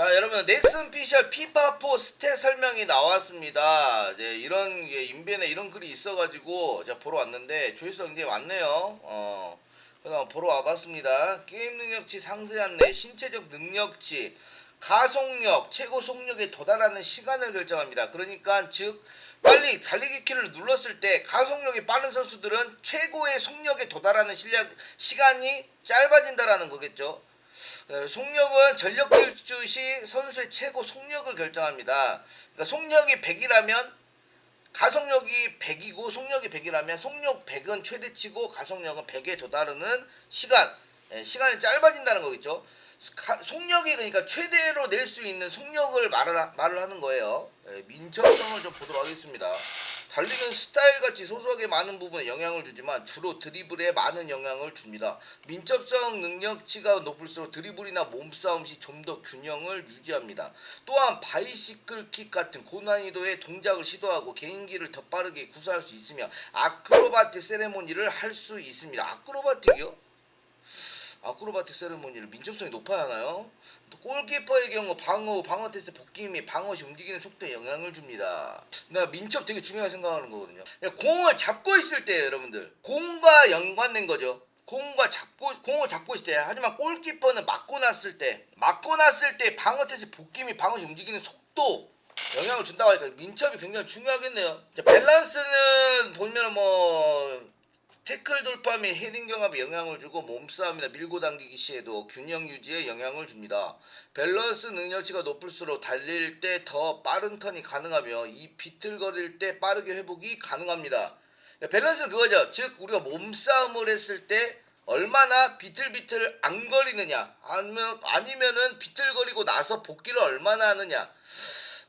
자 여러분 넥슨 피셜 피파4 스탯 설명이 나왔습니다. 이제 이런 게 인벤에 이런 글이 있어가지고 제가 보러 왔는데 조회수가 이제 왔네요. 어 그다음 보러 와봤습니다. 게임 능력치 상세 안내 신체적 능력치 가속력 최고 속력에 도달하는 시간을 결정합니다. 그러니까 즉 빨리 달리기 키를 눌렀을 때 가속력이 빠른 선수들은 최고의 속력에 도달하는 실력 시간이 짧아진다라는 거겠죠 어, 속력은 전력 질주 시 선수의 최고 속력을 결정합니다. 그러니까 속력이 100이라면 가속력이 100이고 속력이 100이라면 속력 100은 최대치고 가속력은 100에 도달하는 시간 예, 시간이 짧아진다는 거겠죠. 가- 속력이 그러니까 최대로 낼 수 있는 속력을 말을, 하- 말을 하는 거예요. 예, 민첩성을 좀 보도록 하겠습니다. 달리는 스타일 같이 소소하게 많은 부분에 영향을 주지만 주로 드리블에 많은 영향을 줍니다. 민첩성 능력치가 높을수록 드리블이나 몸싸움 시 좀 더 균형을 유지합니다. 또한 바이시클 킥 같은 고난이도의 동작을 시도하고 개인기를 더 빠르게 구사할 수 있으며 아크로바틱 세레모니를 할 수 있습니다. 아크로바틱이요? 아크로바틱 세레모니를 민첩성이 높아야 하나요? 또 골키퍼의 경우 방어, 방어 테스트 복귀 및 방어 시 움직이는 속도에 영향을 줍니다. 내가 민첩 되게 중요하게 생각하는 거거든요. 공을 잡고 있을 때 여러분들 공과 연관된 거죠. 공과 잡고 공을 잡고 있을 때 하지만 골키퍼는 맞고 났을 때 맞고 났을 때 방어 테스트 복귀 및 방어 시 움직이는 속도 영향을 준다고 하니까 민첩이 굉장히 중요하겠네요. 자, 밸런스는 보면 뭐 태클 돌파 및 헤딩 경합에 영향을 주고 몸싸움이나 밀고 당기기 시에도 균형 유지에 영향을 줍니다. 밸런스 능력치가 높을수록 달릴 때 더 빠른 턴이 가능하며 이 비틀거릴 때 빠르게 회복이 가능합니다. 밸런스는 그거죠. 즉 우리가 몸싸움을 했을 때 얼마나 비틀비틀 안 거리느냐 아니면 아니면은 비틀거리고 나서 복귀를 얼마나 하느냐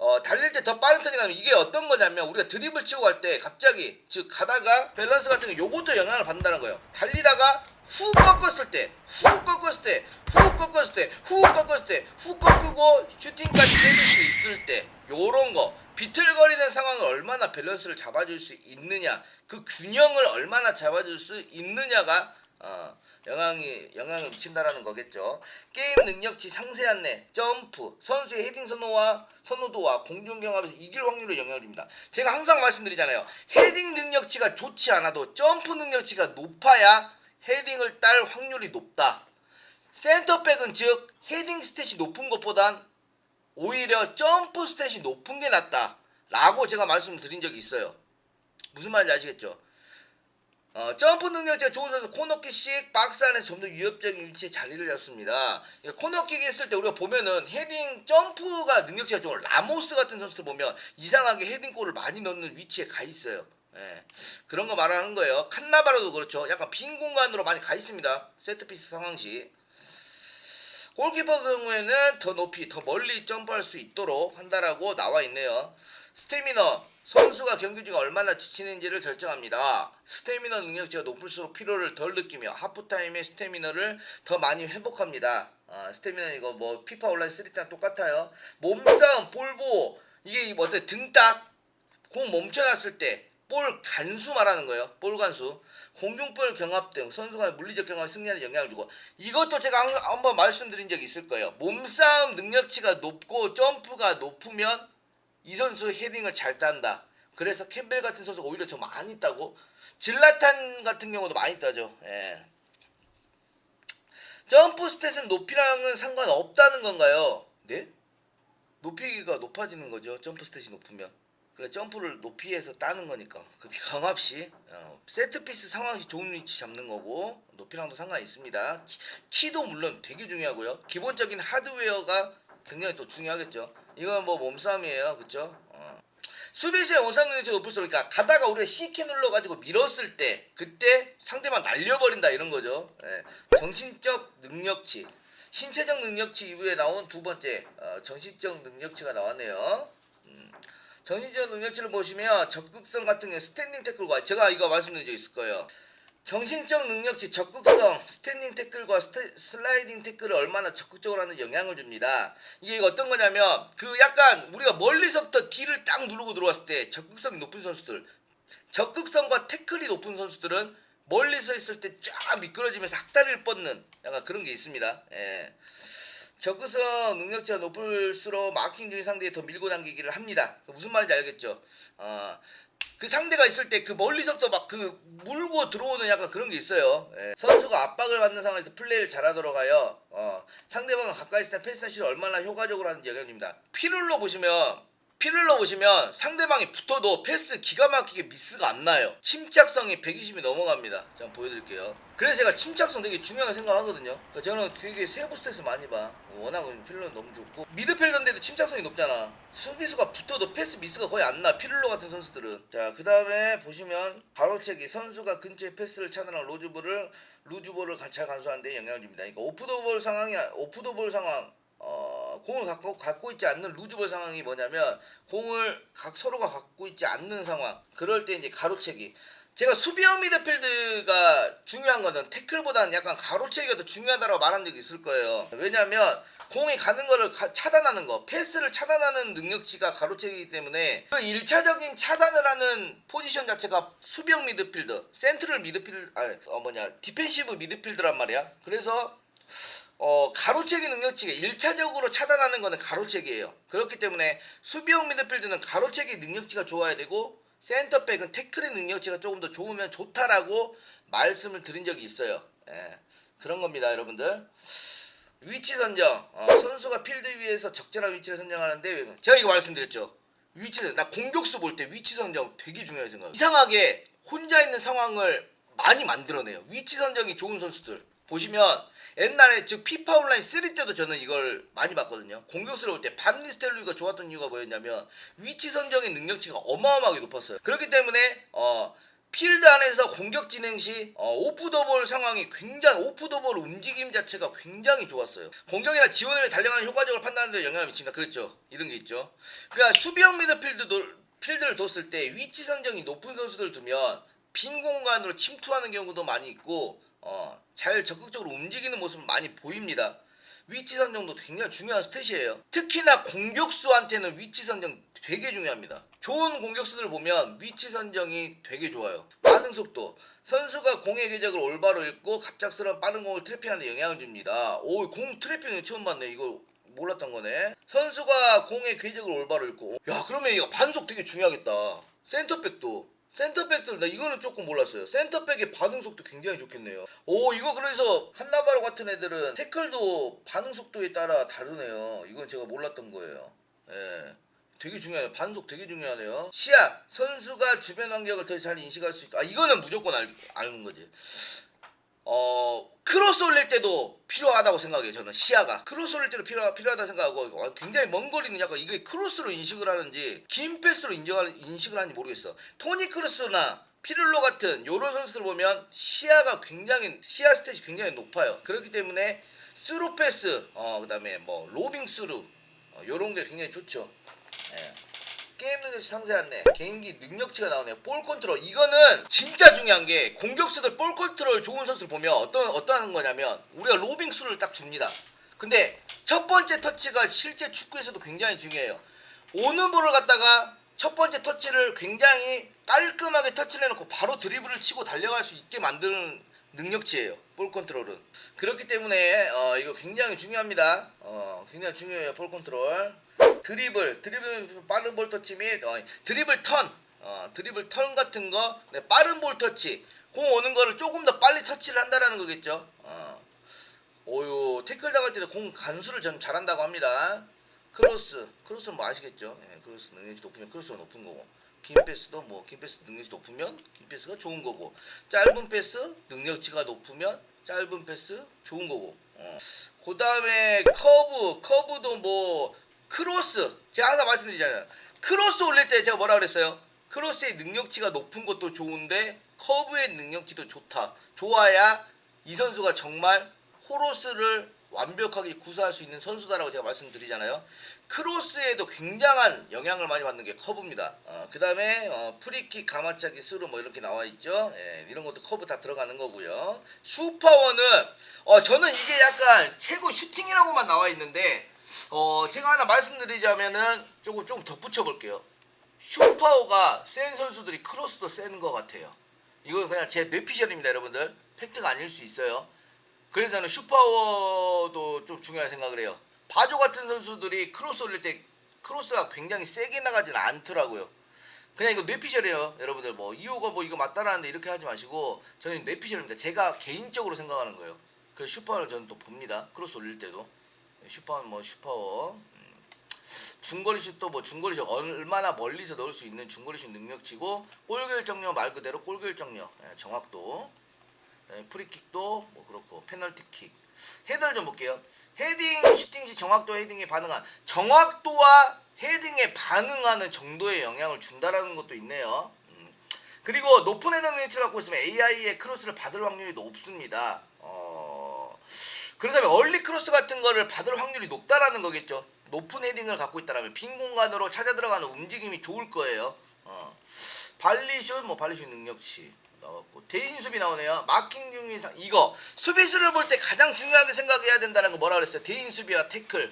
어, 달릴 때 더 빠른 턴이 가면 이게 어떤 거냐면 우리가 드립을 치고 갈 때 갑자기 즉 가다가 밸런스 같은 게 요것도 영향을 받는다는 거예요. 달리다가 후 꺾었을 때, 후 꺾었을 때, 후 꺾었을 때, 후 꺾었을 때, 후 꺾고 슈팅까지 때릴 수 있을 때 요런 거 비틀거리는 상황을 얼마나 밸런스를 잡아줄 수 있느냐 그 균형을 얼마나 잡아줄 수 있느냐가 어, 영향이 영향을 미친다라는 거겠죠. 게임 능력치 상세 안내, 점프, 선수의 헤딩 선호와 선호도와 공중 경합에서 이길 확률을 영향을 줍니다. 제가 항상 말씀드리잖아요. 헤딩 능력치가 좋지 않아도 점프 능력치가 높아야 헤딩을 딸 확률이 높다. 센터백은 즉 헤딩 스탯이 높은 것보단 오히려 점프 스탯이 높은 게 낫다. 라고 제가 말씀드린 적이 있어요. 무슨 말인지 아시겠죠? 어, 점프 능력치가 좋은 선수 코너킥식 박스 안에서 좀더 위협적인 위치에 자리를 잡습니다. 예, 코너킥 했을 때 우리가 보면은 헤딩 점프가 능력치가 좋은 라모스 같은 선수들 보면 이상하게 헤딩골을 많이 넣는 위치에 가 있어요. 예, 그런 거 말하는 거예요. 칸나바로도 그렇죠. 약간 빈 공간으로 많이 가 있습니다. 세트피스 상황 시. 골키퍼 경우에는 더 높이 더 멀리 점프할 수 있도록 한다라고 나와 있네요. 스태미너 선수가 경기 중에 얼마나 지치는지를 결정합니다. 스태미너 능력치가 높을수록 피로를 덜 느끼며 하프타임에 스태미너를 더 많이 회복합니다. 아, 스태미너 이거 뭐 피파 온라인 3랑 똑같아요. 몸싸움, 볼보 이게 뭐 어때 등딱 공 멈춰놨을 때 볼 간수 말하는 거예요. 볼 간수. 공중볼 경합 등 선수 간의 물리적 경합 승리하는 영향을 주고 이것도 제가 한- 한번 말씀드린 적이 있을 거예요. 몸싸움 능력치가 높고 점프가 높으면 이 선수 헤딩을 잘 딴다. 그래서 캠벨 같은 선수가 오히려 더 많이 따고 질라탄 같은 경우도 많이 따죠. 예. 점프 스탯은 높이랑은 상관없다는 건가요? 네? 높이가 높아지는 거죠. 점프 스탯이 높으면. 그래 점프를 높이에서 따는 거니까 그 경합 시 어, 세트피스 상황 시 좋은 위치 잡는 거고 높이랑도 상관이 있습니다. 키, 키도 물론 되게 중요하고요. 기본적인 하드웨어가 굉장히 또 중요하겠죠. 이건 뭐 몸싸움이에요, 그렇죠? 어. 수비수의 원상 능력치가 높을수록 그러니까 가다가 우리가 C키 눌러가지고 밀었을 때 그때 상대방 날려버린다 이런 거죠. 예. 정신적 능력치, 신체적 능력치 이후에 나온 두 번째 어, 정신적 능력치가 나왔네요. 음. 정신적 능력치를 보시면 적극성 같은 게 스탠딩 태클과 제가 이거 말씀드린 적 있을 거예요. 정신적 능력치 적극성 스탠딩 태클과 스테, 슬라이딩 태클을 얼마나 적극적으로 하는 영향을 줍니다. 이게 어떤 거냐면 그 약간 우리가 멀리서부터 뒤를 딱 누르고 들어왔을 때 적극성이 높은 선수들 적극성과 태클이 높은 선수들은 멀리서 있을 때 쫙 미끄러지면서 학다리를 뻗는 약간 그런 게 있습니다. 예. 적극성 능력치가 높을수록 마킹 중인 상대에 더 밀고 당기기를 합니다. 무슨 말인지 알겠죠? 어, 그 상대가 있을 때 그 멀리서부터 막 그 물고 들어오는 약간 그런 게 있어요. 예. 선수가 압박을 받는 상황에서 플레이를 잘하도록 하여 어, 상대방과 가까이 있을 때 패스 시를 얼마나 효과적으로 하는지 영향줍니다. 피를로 보시면 피를로 보시면 상대방이 붙어도 패스 기가 막히게 미스가 안 나요. 침착성이 120이 넘어갑니다. 자, 한번 보여드릴게요. 그래서 제가 침착성 되게 중요하게 생각하거든요. 그러니까 저는 되게 세부 스탯을 많이 봐. 워낙 필러는 너무 좋고 미드필더인데도 침착성이 높잖아. 수비수가 붙어도 패스 미스가 거의 안 나. 피를로 같은 선수들은. 자, 그 다음에 보시면 가로채기 선수가 근처에 패스를 차단한 로즈볼을 루즈볼을 잘 간수하는데 영향을 줍니다. 그러니까 오프더볼 상황이 오프더볼 상황 어, 공을 갖고, 갖고 있지 않는 루즈볼 상황이 뭐냐면 공을 각 서로가 갖고 있지 않는 상황. 그럴 때 이제 가로채기. 제가 수비형 미드필드가 중요한 거는 태클보다는 약간 가로채기가 더 중요하다고 말한 적이 있을 거예요. 왜냐면 공이 가는 거를 가- 차단하는 거 패스를 차단하는 능력치가 가로채기이기 때문에 그 1차적인 차단을 하는 포지션 자체가 수비형 미드필더 센트럴 미드필드 아니 어 뭐냐 디펜시브 미드필드란 말이야. 그래서 어, 가로채기 능력치가 1차적으로 차단하는 거는 가로채기예요. 그렇기 때문에 수비형 미드필드는 가로채기 능력치가 좋아야 되고 센터백은 태클의 능력치가 조금 더 좋으면 좋다라고 말씀을 드린 적이 있어요. 예, 그런 겁니다, 여러분들. 위치 선정. 어, 선수가 필드 위에서 적절한 위치를 선정하는데 제가 이거 말씀드렸죠. 위치는 나 공격수 볼 때 위치 선정 되게 중요하게 생각해요. 이상하게 혼자 있는 상황을 많이 만들어내요. 위치 선정이 좋은 선수들 보시면 옛날에 즉 피파 온라인 3 때도 저는 이걸 많이 봤거든요. 볼때 반 니스텔루이가 좋았던 이유가 뭐였냐면 위치 선정의 능력치가 어마어마하게 높았어요. 그렇기 때문에 어 필드 안에서 공격 진행 시 어, 오프더볼 상황이 굉장히 오프더볼 움직임 자체가 굉장히 좋았어요. 공격이나 지원을 달려가는 효과적으로 판단하는 데 영향을 미칩니다. 그렇죠. 이런 게 있죠. 그러니까 수비형 미드필드도 필드를 뒀을 때 위치 선정이 높은 선수들 두면 빈 공간으로 침투하는 경우도 많이 있고 어, 잘 적극적으로 움직이는 모습을 많이 보입니다. 위치 선정도 굉장히 중요한 스탯이에요. 특히나 공격수한테는 위치 선정 되게 중요합니다. 좋은 공격수들을 보면 위치 선정이 되게 좋아요. 반응 속도. 선수가 공의 궤적을 올바로 읽고 갑작스러운 빠른 공을 트래핑하는 데 영향을 줍니다. 오, 공 트래핑 처음 봤네. 이거 몰랐던 거네. 선수가 공의 궤적을 올바로 읽고. 야, 그러면 이거 반속 되게 중요하겠다. 센터백도. 센터백들 나 이거는 조금 몰랐어요. 센터백의 반응 속도 굉장히 좋겠네요. 오 이거 그래서 칸나바로 같은 애들은 태클도 반응 속도에 따라 다르네요. 이건 제가 몰랐던 거예요. 예. 되게 중요해요. 반속 되게 중요하네요. 시야 선수가 주변 환경을 더 잘 인식할 수 있고 아 이거는 무조건 알, 아는 거지. 어 크로스 올릴 때도 필요하다고 생각해요. 저는 시야가 크로스 올릴 때도 필요 필요하다 생각하고 와, 굉장히 먼 거리는 약간 이게 크로스로 인식을 하는지 긴 패스로 인정하는 인식을 하는지 모르겠어. 토니 크루스나 피를로 같은 요런 선수들 보면 시야가 굉장히 시야 스탯이 굉장히 높아요. 그렇기 때문에 스루 패스 어 그다음에 뭐 로빙 스루 어, 요런 게 굉장히 좋죠. 예. 게임 능력치 상세한네. 개인기 능력치가 나오네요 볼 컨트롤. 이거는 진짜 중요한 게 공격수들 볼 컨트롤 좋은 선수를 보면 어떤 어떤 거냐면 우리가 로빙 수를 딱 줍니다. 근데 첫 번째 터치가 실제 축구에서도 굉장히 중요해요. 오는 볼을 갖다가 첫 번째 터치를 굉장히 깔끔하게 터치를 해놓고 바로 드리블을 치고 달려갈 수 있게 만드는 능력치예요. 볼 컨트롤은. 그렇기 때문에 어, 이거 굉장히 중요합니다. 어, 굉장히 중요해요 볼 컨트롤 드리블, 드리블 빠른 볼 터치 및 어, 드리블 턴, 어, 드리블 턴 같은 거, 네, 빠른 볼 터치, 공 오는 거를 조금 더 빨리 터치를 한다라는 거겠죠. 어. 오유 태클 당할 때도 공 간수를 전 잘한다고 합니다. 크로스, 크로스는 뭐 아시겠죠? 예, 크로스 능력치 높으면 크로스가 높은 거고. 긴 패스도 뭐 긴 패스 능력치 높으면 긴 패스가 좋은 거고 짧은 패스 능력치가 높으면 짧은 패스 좋은 거고 어. 그 다음에 커브 커브도 뭐 크로스. 제가 항상 말씀드리잖아요. 크로스 올릴 때 제가 뭐라 그랬어요? 크로스의 능력치가 높은 것도 좋은데 커브의 능력치도 좋다. 좋아야 이 선수가 정말 호로스를 완벽하게 구사할 수 있는 선수다라고 제가 말씀드리잖아요. 크로스에도 굉장한 영향을 많이 받는 게 커브입니다. 어, 그 다음에 어, 프리킥 가마차기 스루 뭐 이렇게 나와 있죠. 예, 이런 것도 커브 다 들어가는 거고요. 슈퍼원은 어, 저는 이게 약간 최고 슈팅이라고만 나와 있는데 어, 제가 하나 말씀드리자면은 조금 좀 덧붙여 볼게요. 슈퍼가 센 선수들이 크로스도 센 것 같아요. 이건 그냥 제 뇌피셜입니다, 여러분들. 팩트가 아닐 수 있어요. 그래서 저는 슈퍼도 좀 중요하게 생각을 해요. 바조 같은 선수들이 크로스 올릴 때 크로스가 굉장히 세게 나가지는 않더라고요. 그냥 이거 뇌피셜이에요, 여러분들. 뭐 이호가 뭐 이거 맞다라는데 이렇게 하지 마시고 저는 뇌피셜입니다. 제가 개인적으로 생각하는 거예요. 그 슈퍼를 저는 또 봅니다. 크로스 올릴 때도 슈퍼는 뭐 슈퍼. 음. 중거리 슛도 뭐 중거리 슛 얼마나 멀리서 넣을 수 있는 중거리 슛 능력치고 골 결정력 말 그대로 골 결정력 예, 정확도 예, 프리킥도 뭐 그렇고 페널티킥 헤더를 좀 볼게요 헤딩 슈팅 시 정확도 헤딩에 반응한 정확도와 헤딩에 반응하는 정도의 영향을 준다라는 것도 있네요 음. 그리고 높은 헤더 능력치를 갖고 있으면 AI의 크로스를 받을 확률이 높습니다 어... 그렇다면 얼리 크로스 같은 거를 받을 확률이 높다라는 거겠죠. 높은 헤딩을 갖고 있다라면 빈 공간으로 찾아 들어가는 움직임이 좋을 거예요. 어. 발리슛 뭐 발리슛 능력치 나왔고 대인 수비 나오네요. 마킹 중인 상 이거 수비수를 볼 때 가장 중요하게 생각해야 된다는 거 뭐라 그랬어요? 대인 수비와 태클.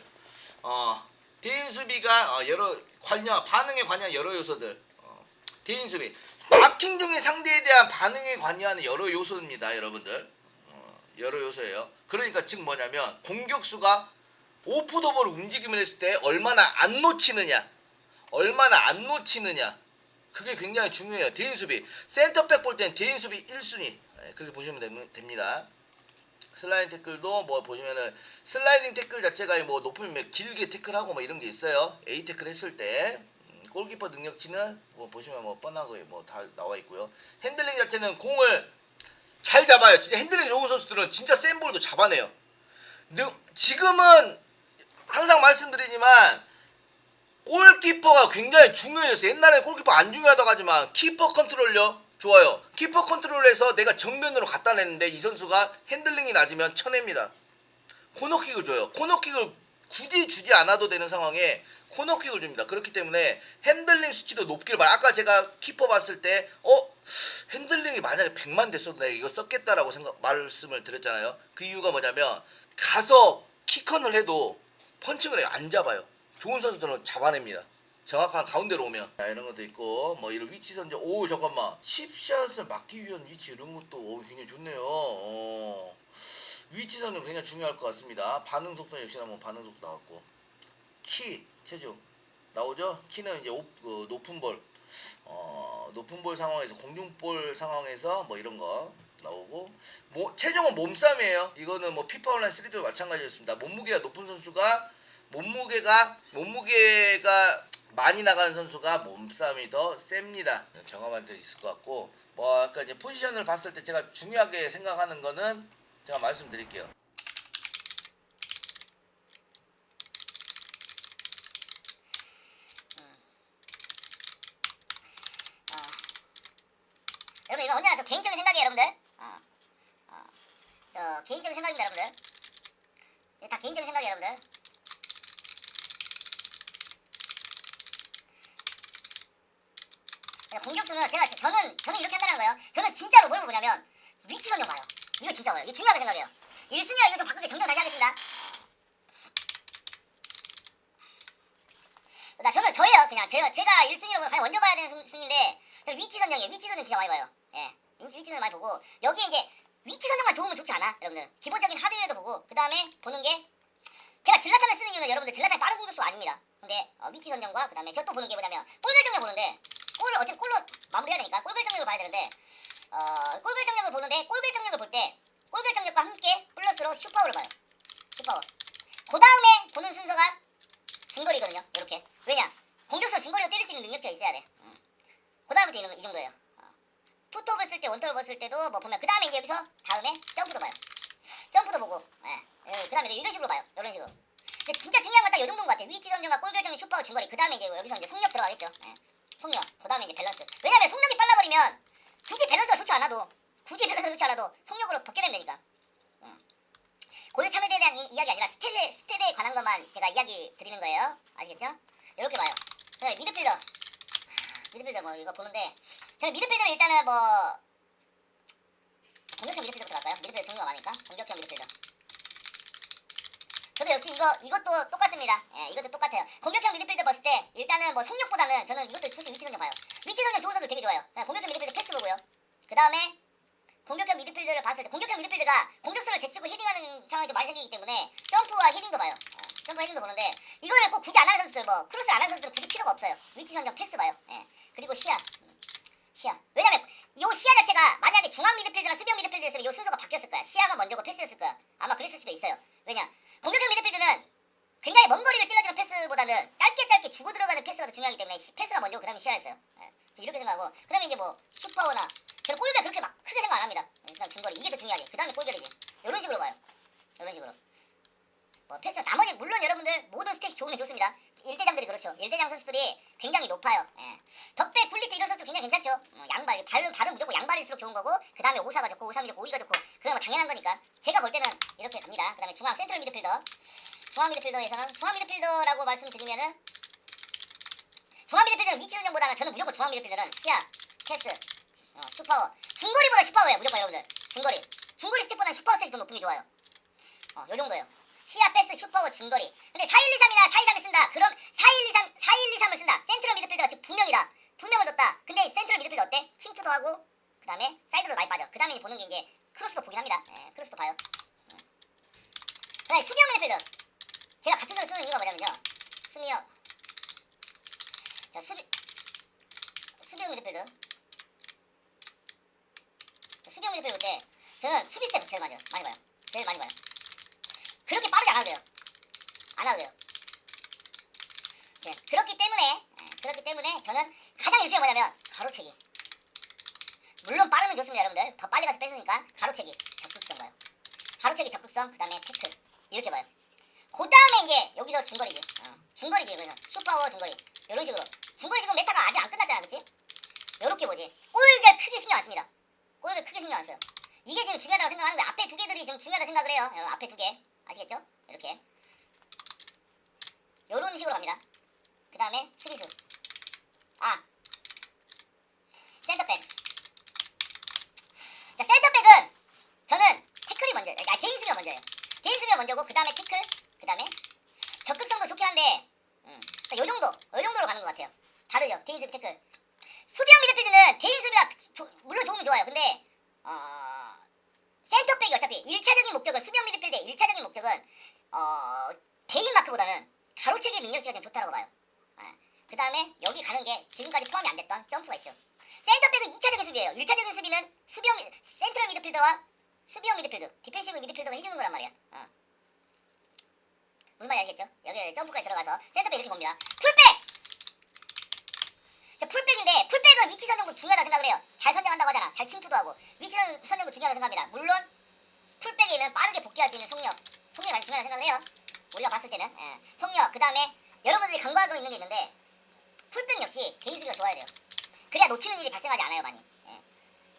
어. 대인 수비가 어, 여러 관여 반응에 관여한 여러 요소들. 어. 대인 수비 마킹 중인 상대에 대한 반응에 관여하는 여러 요소입니다, 여러분들. 어, 여러 요소예요. 그러니까 즉 뭐냐면 공격수가 오프더볼을 움직임을 했을 때 얼마나 안 놓치느냐, 얼마나 안 놓치느냐. 그게 굉장히 중요해요. 대인 수비. 센터백 볼 때는 대인 수비 1순위. 그렇게 보시면 됩- 됩니다. 슬라이딩 태클도 뭐 보시면은 슬라이딩 태클 자체가 뭐 높으면 길게 태클하고 뭐 이런 게 있어요. A 태클 했을 때 음, 골키퍼 능력치는 뭐 보시면 뭐 뻔하게 뭐다 나와 있고요. 핸들링 자체는 공을 잘 잡아요. 진짜 핸들링 좋은 선수들은 진짜 센 볼도 잡아내요. 능- 지금은 항상 말씀드리지만 골키퍼가 굉장히 중요해졌어요. 옛날에 골키퍼 안 중요하다고 하지만 키퍼 컨트롤요 좋아요. 키퍼 컨트롤에서 내가 정면으로 갖다 냈는데 이 선수가 핸들링이 낮으면 쳐냅니다. 코너킥을 줘요. 코너킥을 굳이 주지 않아도 되는 상황에 코너킥을 줍니다. 그렇기 때문에 핸들링 수치도 높길 바라. 아까 제가 키퍼 봤을 때, 어? 핸들링이 만약에 100만 됐어도 내가 이거 썼겠다라고 생각, 말씀을 드렸잖아요. 그 이유가 뭐냐면, 가서 키컨을 해도 펀칭을 해요. 안 잡아요. 좋은 선수들은 잡아냅니다. 정확한 가운데로 오면. 자, 이런 것도 있고, 뭐 이런 위치 선정. 오, 잠깐만. 칩샷을 막기 위한 위치 이런 것도 오, 굉장히 좋네요. 어. 위치 선정 굉장히 중요할 것 같습니다. 반응 속도 역시나 뭐 반응 속도 나왔고. 키 체중 나오죠? 키는 이제 오, 그 높은 볼, 어 높은 볼 상황에서 공중볼 상황에서 뭐 이런 거 나오고 뭐 체중은 몸싸움이에요. 이거는 뭐 피파 온라인 3도 마찬가지였습니다. 몸무게가 높은 선수가 몸무게가 몸무게가 많이 나가는 선수가 몸싸움이 더 셉니다. 경험한 적 있을 것 같고 뭐 아까 이제 포지션을 봤을 때 제가 중요하게 생각하는 거는 제가 말씀드릴게요. 여러분 이거 언제나 저 개인적인 생각이에요 여러분들. 어. 어. 저 개인적인 생각입니다 여러분들. 이거 다 개인적인 생각이에요 여러분들. 공격수는 제가 저는 저는 이렇게 한다는 거예요. 저는 진짜로 뭘 보냐면 위치 선정 봐요. 이거 진짜 봐요. 이거 중요하게 생각해요. 1순위가 이거 좀 바꾸게 정정 다시 하겠습니다. 나 저는 저예요 그냥. 제가 제가 1순위로 가장 먼저 봐야 되는 순- 순위인데 위치 선정이에요. 위치 선정 진짜 많이 봐요 예 위치 위치 선정 많이 보고 여기에 이제 위치 선정만 좋으면 좋지 않아 여러분들 기본적인 하드웨어도 보고 그 다음에 보는 게 제가 질라탄을 쓰는 이유는 여러분들 질라탄이 빠른 공격수 아닙니다 근데 어, 위치 선정과 그 다음에 저 또 보는 게 뭐냐면 골 결정력 보는데 골을 어차피 골로 마무리해야 되니까 골 결정력을 봐야 되는데 어, 골 결 정력을 보는데 골 결 정력을 볼 때 골 결 정력과 함께 플러스로 슈퍼를 봐요 슈퍼 그 다음에 보는 순서가 중거리거든요. 이렇게. 왜냐? 공격수는 중거리로 때릴 수 있는 능력치가 있어야 돼. 음. 그 다음부터 이, 이 정도예요. 어. 투톱 을 쓸 때, 원톱을 쓸 때도 뭐 보면 그 다음에 이제 여기서 다음에 점프도 봐요. 점프도 보고, 예. 그 다음에 이런 식으로 봐요. 이런 식으로. 근데 진짜 중요한 건딱이 정도인 것 같아. 위치 선정과 골 결정이 슈퍼 중거리. 그 다음에 이제 여기서 이제 속력 들어가겠죠. 예. 속력. 그 다음에 이제 밸런스. 왜냐면 속력이 빨라버리면 굳이 밸런스가 좋지 않아도 굳이 밸런스가 좋지 않아도 속력으로 벗게 되면 되니까. 고유 참여대에 대한 이, 야기 아니라 스탯에, 스탯에 관한 것만 제가 이야기 드리는 거예요. 아시겠죠? 이렇게 봐요. 그 다음에 미드필더. 하, 미드필더 뭐 이거 보는데 저는 미드필더는 일단은 뭐 공격형 미드필더부터 갈까요? 미드필더 종류가 많으니까 공격형 미드필더. 저도 역시 이거 이것도 똑같습니다. 예, 이것도 똑같아요. 공격형 미드필더 봤을 때 일단은 뭐 속력보다는 저는 이것도 솔직히 위치 선정 봐요. 위치 선정 좋은 선수 되게 좋아요. 그냥 공격형 미드필더 패스 보고요. 그 다음에 공격형 미드필더를 봤을 때 공격형 미드필더가 공격수를 제치고 헤딩하는 상황이 좀 많이 생기기 때문에 점프와 헤딩도 봐요. 어, 점프 헤딩도 보는데 이거를 꼭 굳이 안 하는 선수들 뭐 크로스 안 하는 선수들은 굳이 필요가 없어요. 위치 선정 패스 봐요. 예. 그리고 시야. 음, 시야. 왜냐면 요 시야 자체가 만약에 중앙 미드필드나 수비형 미드필드였으면 요 순서가 바뀌었을 거야. 시야가 먼저고 패스였을 거야. 아마 그랬을 수도 있어요. 왜냐? 공격형 미드필드는 굉장히 먼 거리를 찔러주는 패스보다는 짧게 짧게 주고 들어가는 패스가 더 중요하기 때문에 시- 패스가 먼저고 그다음에 시야였어요. 예. 저 이렇게 생각하고 그다음에 이제 뭐 슈퍼나 저는 골결 그렇게 막 크게 생각 안 합니다. 그다음 중거리 이게 더 중요하지. 그다음에 골결이지. 이런 식으로 봐요. 이런 식으로. 뭐 패스 나머지 물론 여러분들 모든 스탯이 좋으면 좋습니다. 일대장들이 그렇죠. 일대장 선수들이 굉장히 높아요. 예. 덕배, 굴리트 이런 선수들 굉장히 괜찮죠. 어, 양발 발은 발은 무조건 양발일수록 좋은 거고 그 다음에 오사가 좋고 오삼이 좋고 오이가 좋고 그건 뭐 당연한 거니까 제가 볼 때는 이렇게 갑니다. 그 다음에 중앙 센트럴 미드필더 중앙 미드필더에서는 중앙 미드필더라고 말씀드리면은 중앙 미드필더는 위치 선정보다는 저는 무조건 중앙 미드필더는 시야, 패스, 어, 슈퍼 중거리보다 슈퍼예요 무조건 여러분들 중거리 중거리 스텝보다는 슈퍼 스탯이 더 높은 게 좋아요. 어, 요 정도예요. 시야 패스 슈퍼고 중거리. 근데 4123이나 423을 쓴다. 그럼 4123 4123을 쓴다. 센트럴 미드필더가 지금 두 명이다. 두 명을 뒀다. 근데 센트럴 미드필더 어때? 침투도 하고 그다음에 사이드로 많이 빠져. 그다음에 보는 게 이제 크로스도 보긴 합니다. 예, 크로스도 봐요. 음. 그다음에 수비형 미드필더. 제가 같은 소리 쓰는 이유가 뭐냐면요. 수미형. 자, 수비 수비형 미드필더. 자, 수비형 미드필더 볼때 저는 수비 스텝 제일 많이 봐요. 많이 봐요. 제일 많이 봐요. 그렇게 빠르게 안 하도 돼요. 안 하도 돼요. 네, 그렇기 때문에 예, 그렇기 때문에 저는 가장 유수가 뭐냐면 가로채기. 물론 빠르면 좋습니다, 여러분들. 더 빨리 가서 뺏으니까 가로채기, 적극성 봐요. 가로채기, 적극성, 그다음에 태클 이렇게 봐요. 그 다음에 이제 여기서 중거리지. 어, 중거리지 그래서 슈퍼워 중거리 이런 식으로. 중거리 지금 메타가 아직 안 끝났잖아, 그렇지? 요렇게 보지. 골결 크게 신경 안 씁니다. 골결 크게 신경 안 써요. 이게 지금 중요하다고 생각하는 데 앞에 두 개들이 좀 중요하다 생각을 해요. 여러분 앞에 두 개. 아시겠죠? 이렇게 요런 식으로 갑니다. 그 다음에 수비수 아 센터백 자 센터백은 저는 태클이 먼저 아 개인 수비가 먼저예요. 개인 수비가 먼저고 그 다음에 태클 그 다음에 적극성도 좋긴 한데 음, 자, 요 정도 요 정도로 가는 것 같아요. 다르죠 개인 수비 태클 수비형 미드필드는 개인 수비가 조- 물론 좋으면 좋아요. 근데 어 센터백이 어차피 1차적인 목적은 수비형 미드필드의 1차적인 목적은 어 개인 마크보다는 가로채기 능력치가 좀 좋다고 봐요. 그 다음에 여기 가는 게 지금까지 포함이 안 됐던 점프가 있죠. 센터백은 2차적인 수비예요. 1차적인 수비는 수비형 미- 센트럴 미드필더와 수비형 미드필드, 디펜시브 미드필더가 해주는 거란 말이야. 어. 무슨 말인지 아시겠죠? 여기 점프까지 들어가서 센터백 이렇게 봅니다. 풀백! 자, 풀백인데 풀백은 위치 선정도 중요하다 생각을 해요. 잘 선정한다고 하잖아. 잘 침투도 하고 위치 선- 선정도 중요하다 생각합니다. 물론 풀백에는 빠르게 복귀할 수 있는 속력, 속력이 아주 중요하다 생각을 해요. 우리가 봤을 때는 예. 속력 그 다음에 여러분들이 간과하고 있는 게 있는데 풀백 역시 개인 수비가 좋아야 돼요. 그래야 놓치는 일이 발생하지 않아요 많이. 예.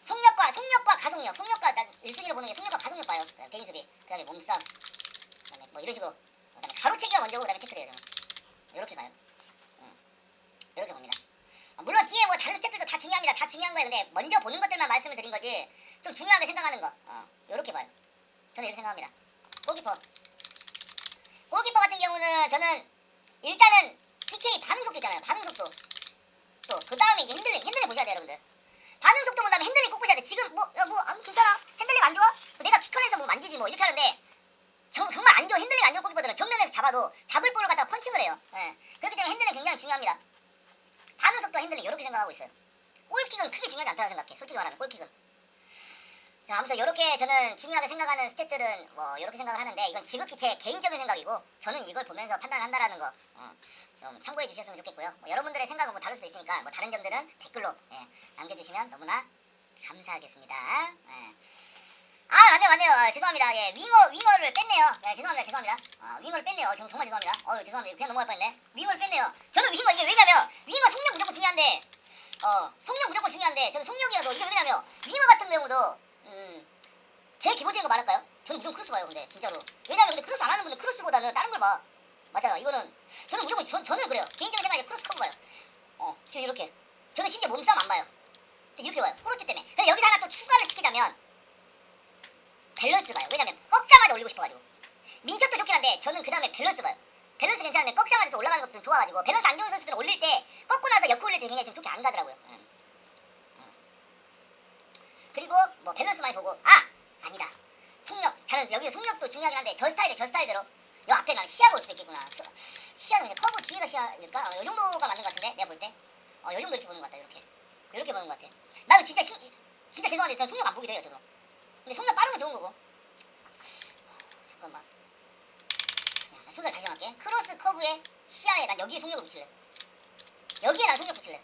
속력과 속력과 가속력, 속력과 난 1순위로 보는 게 속력과 가속력 봐요. 그다음에 개인 수비, 그 다음에 몸싸움, 그 다음에 뭐 이런 식으로, 그 다음에 가로채기가 먼저고 그 다음에 태클이에요. 저는 이렇게 가요. 이렇게 봅니다. 아, 물론 뒤에 뭐 다른 스태프들도 다 중요합니다. 다 중요한 거예요. 근데 먼저 보는 것들만 말씀을 드린 거지 좀 중요하게 생각하는 거. 어, 이렇게 봐요. 저는 이렇게 생각합니다. 골키퍼. 골키퍼 같은 경우는 저는 일단은 CK 반응 속도 있잖아요. 반응 속도. 또 그 다음에 이제 핸들링, 핸들링 보셔야 돼요, 여러분들. 반응 속도 본 다음에 핸들링 꼭 보셔야 돼. 지금 뭐, 야, 뭐, 안, 괜찮아. 핸들링 안 좋아? 내가 키컨해서 뭐 만지지 뭐 이렇게 하는데 정, 정말 안 좋아. 핸들링 안 좋은 골키퍼들은 정면에서 잡아도 잡을 볼을 갖다가 펀칭을 해요. 예. 그렇기 때문에 핸들링 굉장히 중요합니다. 반응 속도 핸들링 이렇게 생각하고 있어요. 골킥은 크게 중요하지 않다고 생각해. 솔직히 말하면 골킥은. 자, 아무튼 이렇게 저는 중요하게 생각하는 스탯들은 뭐 이렇게 생각을 하는데 이건 지극히 제 개인적인 생각이고 저는 이걸 보면서 판단을 한다라는 거. 어, 좀 참고해 주셨으면 좋겠고요. 뭐 여러분들의 생각은 뭐 다를 수도 있으니까 뭐 다른 점들은 댓글로 예, 남겨주시면 너무나 감사하겠습니다. 예. 아 맞네요 맞네요. 아, 죄송합니다. 예 윙어 윙어를 뺐네요. 네 죄송합니다 죄송합니다. 아 윙어를 뺐네요. 정, 정말 죄송합니다. 어 죄송합니다. 그냥 넘어갈 뻔했네. 윙어를 뺐네요. 저는 윙어 이게 왜냐면 윙어 속력 무조건 중요한데. 어 속력 무조건 중요한데 저는 속력이어도 이게 왜냐면 윙어 같은 경우도 음 제일 기본적인 거 말할까요? 저는 무조건 크로스 봐요 근데 진짜로 왜냐면 근데 크로스 안 하는 분들 크로스보다는 다른 걸 봐 맞잖아 이거는 저는 무조건 저, 저는 그래요 개인적인 생각에 크로스 커버 봐요 어저 이렇게 저는 심지어 몸싸움 안 봐요 이렇게 봐요 코르트 때문에 근데 여기서 하나 또 추가를 시키자면 밸런스 봐요. 왜냐면 꺾자마자 올리고 싶어가지고. 민첩도 좋긴 한데 저는 그 다음에 밸런스 봐요. 밸런스 괜찮으면 꺾자마자 좀 올라가는 것도 좀 좋아가지고 밸런스 안 좋은 선수들은 올릴 때 꺾고 나서 옆으로 올릴 때 굉장히 좀 좋게 안 가더라고요. 음. 음. 그리고 뭐 밸런스 많이 보고 아 아니다 속력 저는 여기 속력도 중요하긴 한데 저 스타일에 저 스타일대로 요 앞에 난 시야가 올 수도 있겠구나. 서- 시야는 커브 뒤에가 시야일까? 어, 요 정도가 맞는 것 같은데 내가 볼 때. 어, 요 정도 이렇게 보는 것 같다. 이렇게. 이렇게 보는 것 같아. 나도 진짜 심, 진짜 죄송한데 저는 속력 안 보기 돼요 저도. 근데 속력 빠르면 좋은 거고. 잠깐만. 야, 나 속력 다시 정할게. 크로스 커브의 시야에 난 여기에 속력을 붙일래. 여기에 난 속력 붙일래.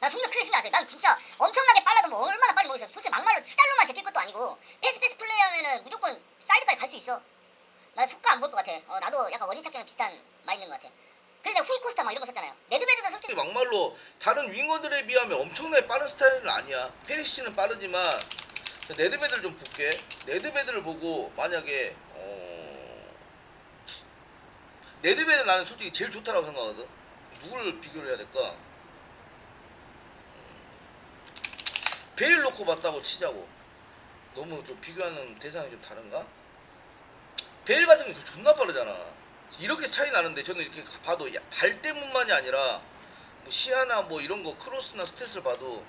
난 속력 크게 신경 안 써. 난 진짜 엄청나게 빨라도 뭐 얼마나 빨리 모르겠어. 솔직히 막말로 치달로만 제낄 것도 아니고 패스 패스 플레이 하면은 무조건 사이드까지 갈 수 있어. 나 속가 안 볼 것 같아. 어, 나도 약간 원인 찾기랑 비슷한 마인드인 것 같아. 그래서 내가 후이코스타 막 이런 거 썼잖아요. 레드베드도 솔직히 막말로 다른 윙어들에 비하면 엄청나게 빠른 스타일은 아니야. 페리시는 빠르지만 네드베드를 좀 볼게. 네드베드를 보고 만약에 어... 네드베드 나는 솔직히 제일 좋다라고 생각하거든. 누구를 비교를 해야 될까? 베일 놓고 봤다고 치자고. 너무 좀 비교하는 대상이 좀 다른가? 베일 같은 게 존나 빠르잖아. 이렇게 차이 나는데 저는 이렇게 봐도 야- 발 때문만이 아니라 뭐 시야나 뭐 이런 거 크로스나 스탯을 봐도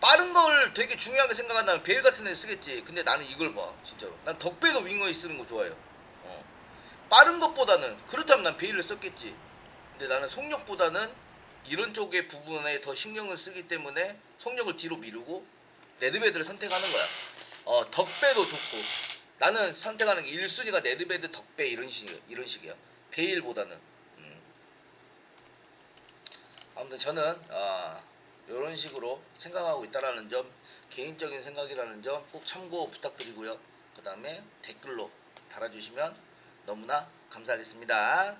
빠른 걸 되게 중요하게 생각한다면 베일 같은 애 쓰겠지. 근데 나는 이걸 봐 진짜로. 난 덕배도 윙어에 쓰는 거 좋아해요. 어. 빠른 것보다는 그렇다면 난 베일을 썼겠지. 근데 나는 속력보다는 이런 쪽의 부분에 더 신경을 쓰기 때문에 속력을 뒤로 미루고 네드베드를 선택하는 거야. 어 덕배도 좋고 나는 선택하는 게 1순위가 네드베드 덕배 이런 식 이런 식이야. 베일보다는. 음. 아무튼 저는 아 이런 식으로 생각하고 있다라는 점 개인적인 생각이라는 점 꼭 참고 부탁드리고요. 그 다음에 댓글로 달아주시면 너무나 감사하겠습니다.